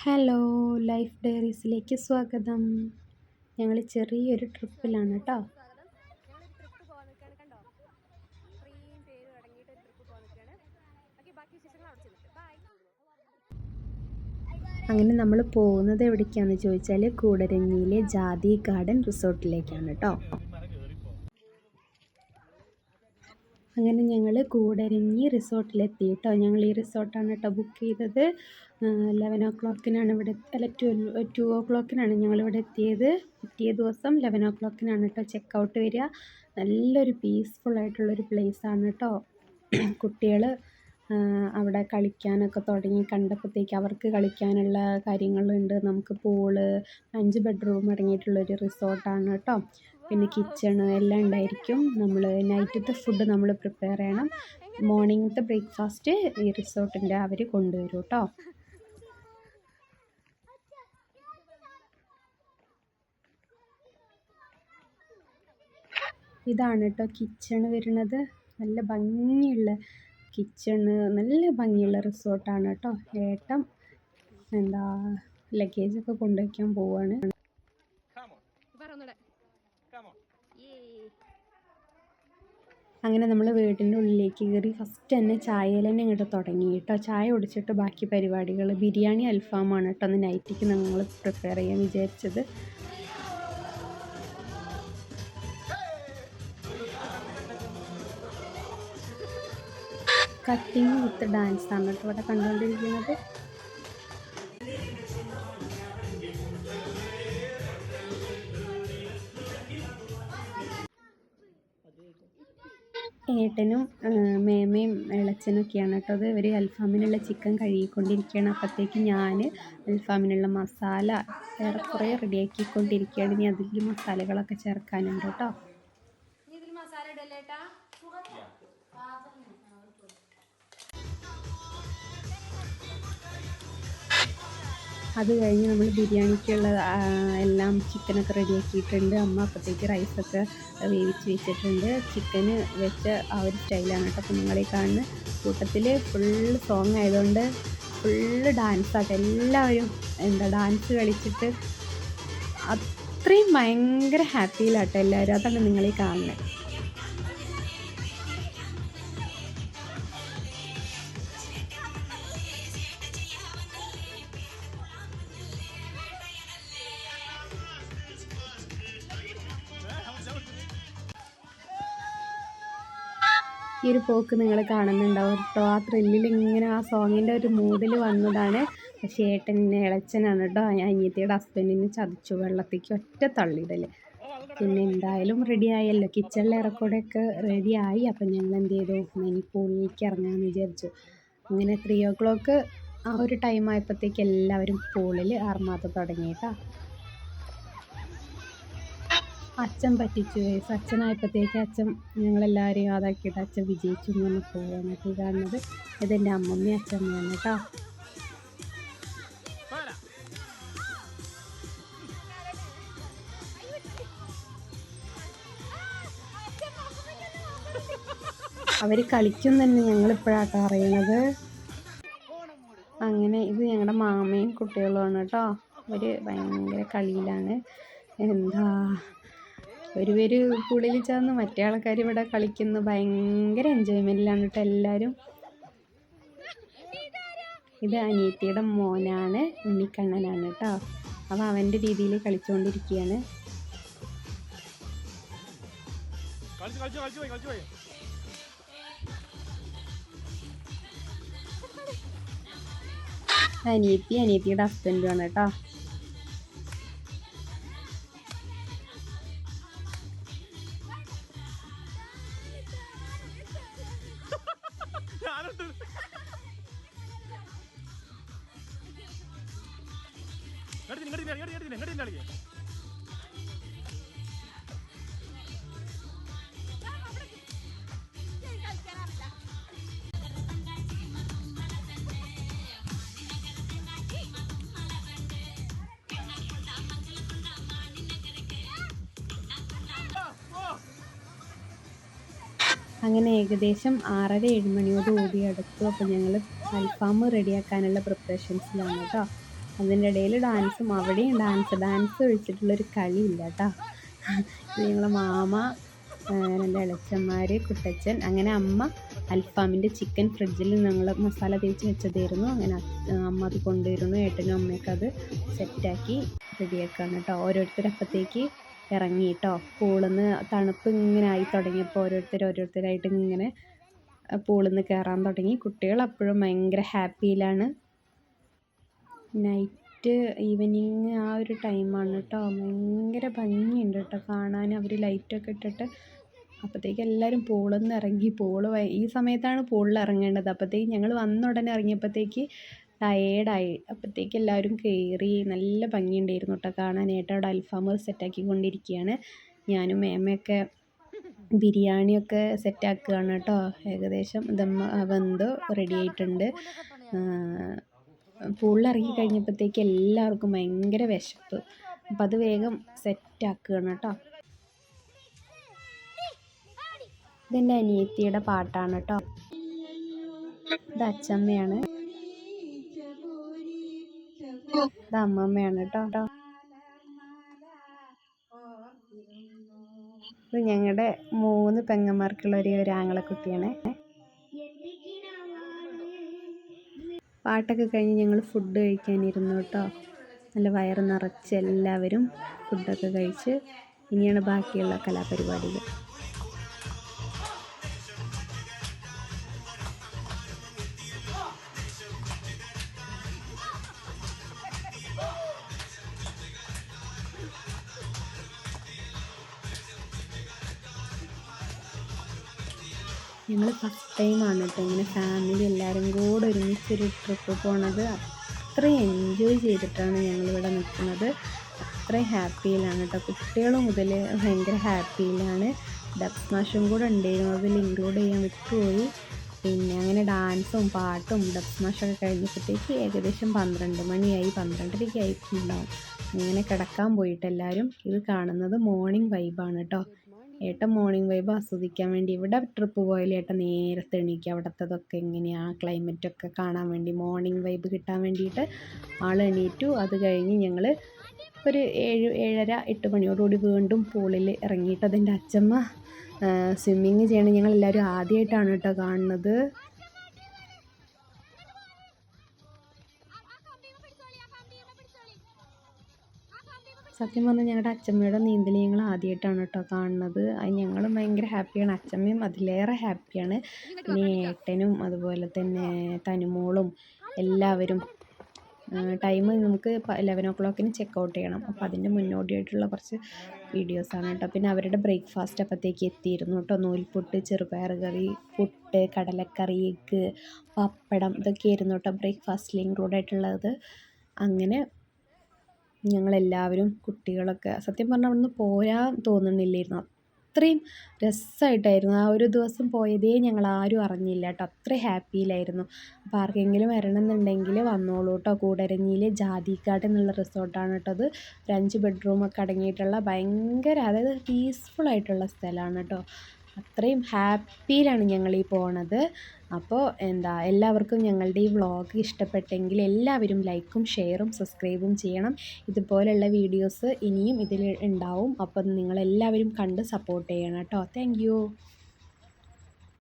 Hello life ഡയറീസിലേക്ക് സ്വാഗതം. ഞങ്ങൾ ചെറിയൊരു ട്രിപ്പിലാണ് കേട്ടോ അങ്ങനെ നമ്മൾ പോകുന്നത് എവിടേക്കാന്ന് ചോദിച്ചാൽ കൂടരഞ്ഞിയിലെ ജാതി ഗാർഡൻ റിസോർട്ടിലേക്കാണ് കേട്ടോ അങ്ങനെ ഞങ്ങൾ കൂടരഞ്ഞി റിസോർട്ടിലെത്തി കേട്ടോ ഞങ്ങൾ ഈ റിസോർട്ടാണ് കേട്ടോ ബുക്ക് ചെയ്തത്. ലെവൻ ഓ ക്ലോക്കിനാണ് ഇവിടെ അല്ല ട്വൽവ് ടു ഓ ക്ലോക്കിനാണ് ഞങ്ങളിവിടെ എത്തിയത്. എത്തിയ ദിവസം ലെവൻ ഓ ക്ലോക്കിനാണ് കേട്ടോ ചെക്ക് ഔട്ട് വരിക. നല്ലൊരു പീസ്ഫുൾ ആയിട്ടുള്ളൊരു ആണ് കേട്ടോ കുട്ടികൾ അവിടെ കളിക്കാനൊക്കെ തുടങ്ങി. കണ്ടപ്പോഴത്തേക്ക് അവർക്ക് കളിക്കാനുള്ള കാര്യങ്ങളുണ്ട്. നമുക്ക് പൂൾ അഞ്ച് ബെഡ്റൂം അടങ്ങിയിട്ടുള്ളൊരു റിസോർട്ടാണ് കേട്ടോ പിന്നെ കിച്ചണ് എല്ലാം ഉണ്ടായിരിക്കും. നമ്മൾ നൈറ്റത്തെ ഫുഡ് നമ്മൾ പ്രിപ്പയർ ചെയ്യണം. മോർണിംഗത്തെ ബ്രേക്ക്ഫാസ്റ്റ് ഈ റിസോർട്ടിന്റെ അവർ കൊണ്ടുവരും കേട്ടോ ഇതാണ് കേട്ടോ കിച്ചൺ വരുന്നത്. നല്ല ഭംഗിയുള്ള കിച്ചണ് നല്ല ഭംഗിയുള്ള റിസോർട്ടാണ് കേട്ടോ. ഏട്ടം എന്താ ലഗേജ് ഒക്കെ കൊണ്ടുവയ്ക്കാൻ പോവാണ്. അങ്ങനെ നമ്മൾ വീടിന്റെ ഉള്ളിലേക്ക് കയറി ഫസ്റ്റ് തന്നെ ചായയിൽ തന്നെ ഇങ്ങോട്ട് തുടങ്ങി കേട്ടോ. ചായ ഒടിച്ചിട്ട് ബാക്കി പരിപാടികൾ ബിരിയാണി അൽഫാമാണ് കേട്ടോ അന്ന് നൈറ്റിക്ക് ഞങ്ങൾ പ്രിപ്പയർ ചെയ്യാൻ വിചാരിച്ചത്. കട്ടിങ് വിത്ത് ഡാൻസ് ആണ് കേട്ടോ ഇവിടെ കണ്ടുകൊണ്ടിരിക്കുന്നത്. ഏട്ടനും മേമയും ഇളച്ചനൊക്കെയാണ് കേട്ടോ അത് ഇവർ അൽഫാമിനുള്ള ചിക്കൻ കഴുകിക്കൊണ്ടിരിക്കുകയാണ്. അപ്പോഴത്തേക്ക് ഞാൻ അൽഫാമിനുള്ള മസാല ഏറെക്കുറെ റെഡിയാക്കിക്കൊണ്ടിരിക്കുകയാണ് ഇനി അതിൽ മസാലകളൊക്കെ ചേർക്കാനുണ്ട് കേട്ടോ. അത് കഴിഞ്ഞ് നമ്മൾ ബിരിയാണിക്കുള്ള എല്ലാം ചിക്കനൊക്കെ റെഡിയാക്കിയിട്ടുണ്ട് അമ്മ അപ്പോഴത്തേക്ക് റൈസൊക്കെ വേവിച്ച് വെച്ചിട്ടുണ്ട്. ചിക്കന് വെച്ച ആ ഒരു സ്റ്റൈലാണ് കേട്ടോ അപ്പോൾ നിങ്ങളീ കാണുന്ന കൂട്ടത്തിൽ ഫുള്ള് സോങ് ആയതുകൊണ്ട് ഫുള്ള് ഡാൻസാട്ടോ എല്ലാവരും എന്താ ഡാൻസ് കളിച്ചിട്ട് അത്രയും ഭയങ്കര ഹാപ്പിയിലാട്ടോ എല്ലാവരും. അതാണ് നിങ്ങളീ കാണുന്നത് ഈ ഒരു പോക്ക് നിങ്ങൾ കാണുന്നുണ്ടാവും കേട്ടോ. ആ ത്രില്ലിൽ ഇങ്ങനെ ആ സോങ്ങിന്റെ ഒരു മൂഡിൽ വന്നതാണ്. പക്ഷേ ഏട്ടൻ ഇളച്ചനാണ് കേട്ടോ. ഞാൻ അനിയത്തിയുടെ ഹസ്ബൻഡിനെ ചതിച്ചു വെള്ളത്തേക്ക് ഒറ്റ തള്ളിയിടൽ പിന്നെ എന്തായാലും റെഡി ആയല്ലോ. കിച്ചണിലെ ഇറക്കൂടെയൊക്കെ റെഡി ആയി. അപ്പം ഞങ്ങൾ എന്ത് ചെയ്തു? ഇനി പൂളിലേക്ക് ഇറങ്ങാമെന്ന് വിചാരിച്ചു. അങ്ങനെ ത്രീ ഓ ക്ലോക്ക് ആ ഒരു ടൈം ആയപ്പോഴത്തേക്ക് എല്ലാവരും പൂളിൽ ആർമാത തുടങ്ങിയിട്ടാണ് അച്ഛൻ പറ്റിച്ചു. വയസ്സ് അച്ഛനായപ്പോഴത്തേക്ക് അച്ഛൻ ഞങ്ങളെല്ലാവരെയും അതാക്കിയിട്ട് അച്ഛൻ വിജയിച്ചു എന്ന് പോവുകയാണ്. ഈ കാണുന്നത് ഇതെന്റെ അമ്മമ്മയും അച്ഛമ്മയാണ് കേട്ടോ. അവർ കളിക്കും തന്നെ ഞങ്ങളിപ്പോഴാട്ടോ അറിയണത്. അങ്ങനെ ഇത് ഞങ്ങളുടെ മാമയും കുട്ടികളുമാണ് കേട്ടോ. അവർ ഭയങ്കര കളിയിലാണ്. എന്താ? ഒരു പേര് പുളിയിൽ ചേർന്ന് മറ്റേ ആൾക്കാർ ഇവിടെ കളിക്കുന്നു. ഭയങ്കര എൻജോയ്മെന്റിലാണ് കേട്ടോ എല്ലാവരും ഇത് അനിയത്തിയുടെ മോനാണ് ഉണ്ണിക്കണ്ണനാണ് കേട്ടോ അപ്പോൾ അവന്റെ രീതിയിൽ കളിച്ചുകൊണ്ടിരിക്കുകയാണ് അനിയത്തി അനിയത്തിയുടെ ഹസ്ബൻഡുമാണ് കേട്ടോ അങ്ങനെ ഏകദേശം ആറര ഏഴ് മണിയോട് കൂടി അടുത്തു. അപ്പോൾ ഞങ്ങൾ അൽഫാം റെഡിയാക്കാനുള്ള പ്രിപ്പറേഷൻസിലാണ് കേട്ടോ. അതിന്റെ ഇടയിൽ ഡാൻസും അവിടെയും ഡാൻസ് ഡാൻസ് ഒഴിച്ചിട്ടുള്ളൊരു കളിയില്ല കേട്ടോ ഞങ്ങളെ മാമ എന്റെ ഇളച്ചന്മാർ കുട്ടച്ചൻ അങ്ങനെ അമ്മ അൽഫാമിന്റെ ചിക്കൻ ഫ്രിഡ്ജിൽ ഞങ്ങൾ മസാല തേച്ച് വെച്ചതായിരുന്നു. അങ്ങനെ അമ്മ അത് കൊണ്ടുവരുന്നു. ഏട്ടനും അമ്മയൊക്കെ അത് സെറ്റാക്കി റെഡിയാക്കാണ് കേട്ടോ. ഓരോരുത്തരപ്പത്തേക്ക് ഇറങ്ങി കേട്ടോ പൂളിൽ നിന്ന് തണുപ്പ് ഇങ്ങനെ ആയി തുടങ്ങിയപ്പോൾ ഓരോരുത്തർ ഓരോരുത്തരായിട്ട് ഇങ്ങനെ പൂളിൽ നിന്ന് കയറാൻ തുടങ്ങി. കുട്ടികൾ അപ്പോഴും ഭയങ്കര ഹാപ്പിയിലാണ് നൈറ്റ് ഈവനിങ് ആ ഒരു ടൈമാണ് കേട്ടോ. ഭയങ്കര ഭംഗിയുണ്ട് കേട്ടോ കാണാൻ. അവർ ലൈറ്റൊക്കെ ഇട്ടിട്ട് അപ്പോഴത്തേക്ക് എല്ലാവരും പൂളിൽ നിന്ന് ഇറങ്ങി. പൂൾ ഈ സമയത്താണ് പൂളിൽ ഇറങ്ങേണ്ടത്. അപ്പോഴത്തേക്ക് ഞങ്ങൾ വന്ന ഉടനെ ഇറങ്ങിയപ്പോഴത്തേക്ക് ടയേർഡായി അപ്പോഴത്തേക്ക് എല്ലാവരും കയറി നല്ല ഭംഗിയുണ്ടായിരുന്നു കേട്ടോ കാണാനായിട്ട്. അവിടെ അൽഫാമർ സെറ്റാക്കി കൊണ്ടിരിക്കുകയാണ് ഞാനും മേമയൊക്കെ ബിരിയാണിയൊക്കെ സെറ്റാക്കുകയാണ് കേട്ടോ. ഏകദേശം ദമ്മ വെന്ത് റെഡി ആയിട്ടുണ്ട്. പൂളിൽ ഇറങ്ങി കഴിഞ്ഞപ്പോഴത്തേക്ക് എല്ലാവർക്കും ഭയങ്കര വിശപ്പ്. അപ്പം അത് വേഗം സെറ്റാക്കുകയാണ് കേട്ടോ. ഇതെന്റെ അനിയത്തിയുടെ പാട്ടാണ് കേട്ടോ. ഇത് അച്ചമ്മയാണ് ഇത് അമ്മമ്മയാണ് കേട്ടോ. കേട്ടോ ഇത് ഞങ്ങളുടെ മൂന്ന് പെങ്ങന്മാർക്കുള്ള ഒരു ഒരാങ്ങളെ ആങ്ങളക്കുട്ടിയാണ്. പാട്ടൊക്കെ കഴിഞ്ഞ് ഞങ്ങൾ ഫുഡ് കഴിക്കാനിരുന്നു കേട്ടോ. നല്ല വയറ് നിറച്ച് എല്ലാവരും ഫുഡൊക്കെ കഴിച്ച് ഇനിയാണ് ബാക്കിയുള്ള കലാപരിപാടികൾ. ഞങ്ങൾ ഫസ്റ്റ് ടൈമാണ് കേട്ടോ ഇങ്ങനെ ഫാമിലി എല്ലാവരും കൂടെ ഒരുമിച്ചൊരു ട്രിപ്പ് പോണത്. അത്രയും എൻജോയ് ചെയ്തിട്ടാണ് ഞങ്ങളിവിടെ നിൽക്കുന്നത് അത്രയും ഹാപ്പിയിലാണ് കേട്ടോ കുട്ടികൾ മുതൽ ഭയങ്കര ഹാപ്പിയിലാണ് ഡബ്സ് സ്മാഷും കൂടെ ഉണ്ടായിരുന്നു. അതിൽ ഇൻക്ലൂഡ് ചെയ്യാൻ വിട്ടുപോയി. പിന്നെ അങ്ങനെ ഡാൻസും പാട്ടും ഡബ് സ്മാഷൊക്കെ കഴിഞ്ഞപ്പോഴത്തേക്ക് ഏകദേശം പന്ത്രണ്ട് മണിയായി. പന്ത്രണ്ടരയ്ക്ക് ആയിട്ടുണ്ടാവും അങ്ങനെ കിടക്കാൻ പോയിട്ട് എല്ലാവരും ഇത് കാണുന്നത് മോർണിംഗ് വൈബാണ് കേട്ടോ ഏട്ടൻ മോർണിംഗ് വൈബ് ആസ്വദിക്കാൻ വേണ്ടി ഇവിടെ ട്രിപ്പ് പോയാൽ ഏട്ടൻ നേരത്തെ എണീക്കുക അവിടുത്തതൊക്കെ എങ്ങനെയാണ് ക്ലൈമറ്റൊക്കെ കാണാൻ വേണ്ടി മോർണിംഗ് വൈബ് കിട്ടാൻ വേണ്ടിയിട്ട് ആൾ എണീറ്റു. അത് കഴിഞ്ഞ് ഞങ്ങൾ ഒരു ഏഴ് ഏഴര എട്ട് മണിയോടുകൂടി വീണ്ടും പൂളിൽ ഇറങ്ങിയിട്ട് അതിന്റെ അച്ഛമ്മ സ്വിമ്മിങ് ചെയ്യണം. ഞങ്ങളെല്ലാവരും ആദ്യമായിട്ടാണ് കേട്ടോ കാണുന്നത്. സത്യം പറഞ്ഞാൽ ഞങ്ങളുടെ അച്ചമ്മയുടെ നീന്തൽ ഞങ്ങൾ ആദ്യമായിട്ടാണ് കേട്ടോ കാണുന്നത്. ഞങ്ങളും ഭയങ്കര ഹാപ്പിയാണ്. അച്ചമ്മയും അതിലേറെ ഹാപ്പിയാണ്. പിന്നെ ഏട്ടനും അതുപോലെ തന്നെ തനുമോളും എല്ലാവരും. ടൈം നമുക്ക് ലെവൻ ഓ ക്ലോക്കിന് ചെക്ക് ഔട്ട് ചെയ്യണം. അപ്പോൾ അതിന്റെ മുന്നോടിയായിട്ടുള്ള കുറച്ച് വീഡിയോസാണ് കേട്ടോ പിന്നെ അവരുടെ ബ്രേക്ക്ഫാസ്റ്റ് അപ്പോഴത്തേക്ക് എത്തിയിരുന്നു കേട്ടോ നൂൽപുട്ട് ചെറുപയർ കറി പുട്ട് കടലക്കറി എഗ്ഗ് പപ്പടം ഇതൊക്കെ ആയിരുന്നു കേട്ടോ ബ്രേക്ക്ഫാസ്റ്റിൽ ഇൻക്ലൂഡ് ആയിട്ടുള്ളത്. അങ്ങനെ ഞങ്ങളെല്ലാവരും കുട്ടികളൊക്കെ. സത്യം പറഞ്ഞാൽ അവിടുന്ന് പോരാൻ തോന്നുന്നില്ലായിരുന്നു. അത്രയും രസമായിട്ടായിരുന്നു ആ ഒരു ദിവസം പോയതേ ഞങ്ങൾ ആരും അറിഞ്ഞില്ല കേട്ടോ. അത്ര ഹാപ്പിയിലായിരുന്നു. അപ്പോൾ ആർക്കെങ്കിലും വരണം എന്നുണ്ടെങ്കിൽ വന്നോളൂ കേട്ടോ. കൂടരഞ്ഞിയിൽ ജാതിക്കാട് എന്നുള്ള റിസോർട്ടാണ് കേട്ടോ അത്. ഒരു അഞ്ച് ബെഡ്റൂമൊക്കെ അടങ്ങിയിട്ടുള്ള ഭയങ്കര അതായത് പീസ്ഫുൾ ആയിട്ടുള്ള സ്ഥലമാണ് കേട്ടോ. അത്രയും ഹാപ്പിയിലാണ് ഞങ്ങൾ ഈ പോണത്. അപ്പോൾ എന്താ എല്ലാവർക്കും ഞങ്ങളുടെ ഈ വ്ളോഗ് ഇഷ്ടപ്പെട്ടെങ്കിൽ എല്ലാവരും ലൈക്കും ഷെയറും സബ്സ്ക്രൈബും ചെയ്യണം. ഇതുപോലെയുള്ള വീഡിയോസ് ഇനിയും ഇതിൽ ഉണ്ടാവും. അപ്പം നിങ്ങളെല്ലാവരും കണ്ട് സപ്പോർട്ട് ചെയ്യണം കേട്ടോ. താങ്ക്